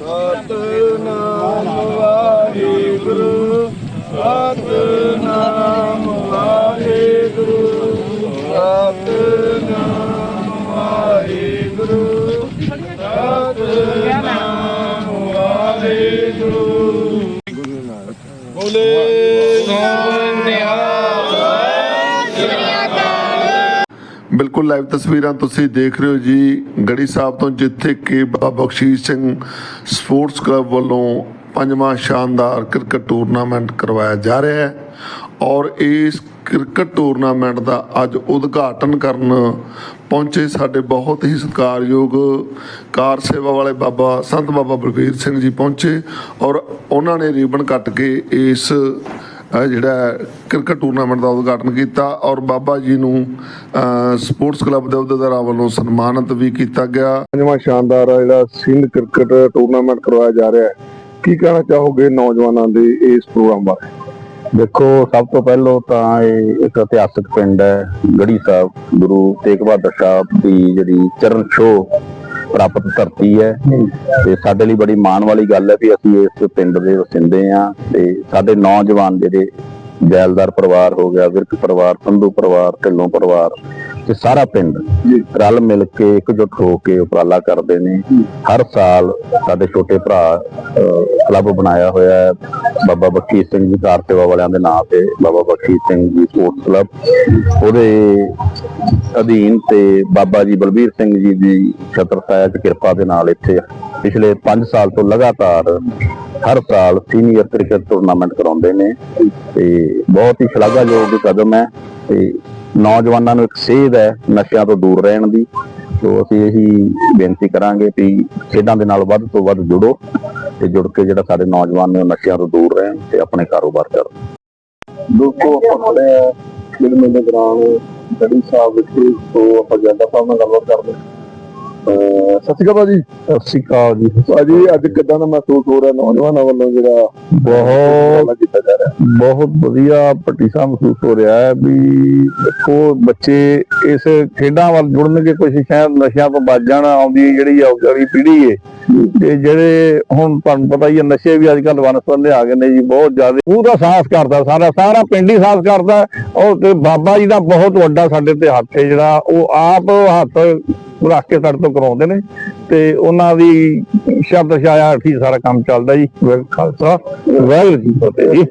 ਸਤਨਾਮ ਵਾਹਿਗੁਰੂ ਸਤਨਾਮ ਵਾਹਿਗੁਰੂ ਸਤਨਾਮ ਵਾਹਿਗੁਰੂ। ਸਤਨਾਮ ਵਾਹਿਗੁਰੂ ਬੋਲੇ। ਬਿਲਕੁਲ ਲਾਈਵ ਤਸਵੀਰਾਂ ਤੁਸੀਂ ਦੇਖ ਰਹੇ ਹੋ ਜੀ, ਗੜੀ ਸਾਹਿਬ ਤੋਂ ਜਿੱਥੇ ਕਿ ਬਾਬਾ ਬਖਸ਼ੀਸ਼ ਸਿੰਘ ਸਪੋਰਟਸ ਕਲੱਬ ਵੱਲੋਂ ਪੰਜਵਾਂ ਸ਼ਾਨਦਾਰ ਕ੍ਰਿਕਟ ਟੂਰਨਾਮੈਂਟ ਕਰਵਾਇਆ ਜਾ ਰਿਹਾ ਹੈ ਔਰ ਇਸ ਕ੍ਰਿਕਟ ਟੂਰਨਾਮੈਂਟ ਦਾ ਅੱਜ ਉਦਘਾਟਨ ਕਰਨ ਪਹੁੰਚੇ ਸਾਡੇ ਬਹੁਤ ਹੀ ਸਤਿਕਾਰਯੋਗ ਕਾਰ ਸੇਵਾ ਵਾਲੇ ਬਾਬਾ ਸੰਤ ਬਾਬਾ ਬਲਬੀਰ ਸਿੰਘ ਜੀ ਪਹੁੰਚੇ ਔਰ ਉਹਨਾਂ ਨੇ ਰੀਬਨ ਕੱਟ ਕੇ ਇਸ ਜਿਹੜਾ ਕ੍ਰਿਕਟ ਟੂਰਨਾਮੈਂਟ ਦਾ ਉਦਘਾਟਨ ਕੀਤਾ ਔਰ ਬਾਬਾ ਜੀ ਨੂੰ ਸਪੋਰਟਸ ਕਲੱਬ ਦੇ ਅਹੁਦੇਦਾਰਾਂ ਵੱਲੋਂ ਸਨਮਾਨਿਤ ਵੀ ਕੀਤਾ ਗਿਆ। ਪੰਜਵਾਂ ਸ਼ਾਨਦਾਰ ਜਿਹੜਾ ਸਿੰਧ ਕ੍ਰਿਕਟ ਟੂਰਨਾਮੈਂਟ ਕਰਵਾਇਆ ਜਾ ਰਿਹਾ ਹੈ। ਕੀ ਕਹਿਣਾ ਚਾਹੋਗੇ ਨੌਜਵਾਨਾਂ ਦੇ ਇਸ ਪ੍ਰੋਗਰਾਮ ਬਾਰੇ? ਦੇਖੋ ਸਭ ਤੋਂ ਪਹਿਲਾਂ ਤਾਂ ਇਹ ਇੱਕ ਇਤਿਹਾਸਕ ਪਿੰਡ ਹੈ ਗੜੀ ਸਾਹਿਬ ਗੁਰੂ ਤੇਗ ਬਹਾਦਰ ਸਾਹਿਬ ਦੀ ਜਿਹੜੀ ਚਰਨ ਛੋਹ ਪ੍ਰਾਪਤ ਧਰਤੀ ਹੈ। ਤੇ ਸਾਡੇ ਲਈ ਬੜੀ ਮਾਣ ਵਾਲੀ ਗੱਲ ਹੈ ਵੀ ਅਸੀਂ ਇਸ ਪਿੰਡ ਦੇ ਵਸਿੰਦੇ ਆ ਤੇ ਸਾਡੇ ਨੌਜਵਾਨ ਜਿਹੜੇ ਜੈਲਦਾਰ ਪਰਿਵਾਰ ਹੋ ਗਿਆ, ਵਿਰਕ ਪਰਿਵਾਰ, ਸੰਧੂ ਪਰਿਵਾਰ, ਢਿੱਲੋਂ ਪਰਿਵਾਰ ਤੇ ਸਾਰਾ ਪਿੰਡ ਰਲ ਮਿਲ ਕੇ ਇਕਜੁੱਟ ਹੋ ਕੇ ਉਪਰਾਲਾ ਕਰਦੇ ਨੇ। ਹਰ ਸਾਲ ਸਾਡੇ ਛੋਟੇ ਭਰਾ ਕਲੱਬ ਬਣਾਇਆ ਹੋਇਆ ਹੈ। ਬਾਬਾ ਬਖਸ਼ੀਸ਼ ਸਿੰਘ ਜੀ ਕਾਰ ਸੇਵਾ ਵਾਲਿਆਂ ਦੇ ਨਾਂ ਤੇ ਬਾਬਾ ਬਖਸ਼ੀਸ਼ ਸਿੰਘ ਜੀ ਸਪੋਰਟਸ ਕਲੱਬ। ਉਹਦੇ ਅਧੀਨ ਤੇ ਬਾਬਾ ਜੀ ਬਲਬੀਰ ਸਿੰਘ ਜੀ ਦੀ ਛਤਰ ਤੇ ਕਿਰਪਾ ਦੇ ਨਾਲ ਇੱਥੇ ਪਿਛਲੇ 5 ਸਾਲ ਤੋਂ ਲਗਾਤਾਰ ਹਰ ਸਾਲ ਸੀਨੀਅਰ ਕ੍ਰਿਕਟ ਟੂਰਨਾਮੈਂਟ ਕਰਾਉਂਦੇ ਨੇ। ਤੇ ਬਹੁਤ ਹੀ ਸ਼ਲਾਘਾਯੋਗ ਕਦਮ ਹੈ ਤੇ ਨੌਜਵਾਨਾਂ ਨੂੰ ਇੱਕ ਸੇਧ ਹੈ ਨਸ਼ਿਆਂ ਤੋਂ ਦੂਰ ਰਹਿਣ ਦੀ। ਸੋ ਅਸੀਂ ਇਹੀ ਬੇਨਤੀ ਕਰਾਂਗੇ ਕਿ ਖੇਡਾਂ ਦੇ ਨਾਲ ਵੱਧ ਤੋਂ ਵੱਧ ਜੁੜੋ ਤੇ ਜੁੜ ਕੇ ਜਿਹੜਾ ਸਾਡੇ ਨੌਜਵਾਨ ਨੇ ਉਹ ਨਸ਼ਿਆਂ ਤੋਂ ਦੂਰ ਰਹਿਣ ਤੇ ਆਪਣੇ ਕਾਰੋਬਾਰ ਕਰਨ। ਦੋਸਤੋ, ਆਪਾਂ ਖੜੇ ਆ ਫਿਲਮ ਦੌਰਾਨ। ਗੜੀ ਸਾਹਿਬ ਵਿਖੇ ਤੋਂ ਆਪਾਂ ਜੱਦਾ ਸਾਹਿਬ ਨਾਲ ਗੱਲਬਾਤ ਕਰਦੇ ਸਤਿ ਸ਼੍ਰੀ ਅਕਾਲ ਜੀ ਸਤਿ ਸ਼੍ਰੀ ਅਕਾਲ ਜੀ। ਭਾਜੀ ਅੱਜ ਕਿਦਾਂ ਦਾ ਮਹਿਸੂਸ ਹੋ ਰਿਹਾ? ਨੌਜਵਾਨਾਂ ਵੱਲੋਂ ਜਿਹੜਾ ਬਹੁਤ ਉਪਰਾਲਾ ਕੀਤਾ ਜਾ ਰਿਹਾ। ਬਹੁਤ ਵਧੀਆ ਭੱਟੀਸਾ ਮਹਿਸੂਸ ਹੋ ਰਿਹਾ ਹੈ ਵੀ ਦੇਖੋ ਬੱਚੇ ਇਸ ਖੇਡਾਂ ਵੱਲ ਜੁੜਨਗੇ ਕੁਝ ਸ਼ਾਇਦ ਨਸ਼ਿਆਂ ਤੋਂ ਬਚ ਜਾਣ ਆਉਂਦੀ ਜਿਹੜੀ ਆਉਗੀ ਪੀੜ੍ਹੀ ਏ ਤੇ ਜਿਹੜੇ ਹੁਣ ਤੁਹਾਨੂੰ ਪਤਾ ਹੀ ਹੈ ਨਸ਼ੇ ਵੀ ਅੱਜ ਕੱਲ੍ਹ ਵਨਸਵੰਦੇ ਆ ਗਏ ਨੇ ਜੀ ਬਹੁਤ ਜ਼ਿਆਦਾ। ਪੂਰਾ ਸਾਹਸ ਕਰਦਾ ਸਾਰਾ ਸਾਰਾ ਪਿੰਡ ਹੀ ਸਾਹਸ ਕਰਦਾ। ਉਹ ਤੇ ਬਾਬਾ ਜੀ ਦਾ ਬਹੁਤ ਵੱਡਾ ਸਾਡੇ ਤੇ ਹੱਥ ਹੈ ਜਿਹੜਾ ਉਹ ਆਪ ਹੱਥ ਰੱਖ ਕੇ ਸਾਡੇ ਤੋਂ ਕਰਾਉਂਦੇ ਨੇ ਤੇ ਉਹਨਾਂ ਦੀ ਸ਼ਬਦ ਛਾਇਆ ਹੇਠ ਹੀ ਸਾਰਾ ਕੰਮ ਚੱਲਦਾ ਜੀ। ਖਾਲਸਾ, ਵਾਹਿਗੁਰੂ ਜੀ ਫਤਿਹ ਜੀ।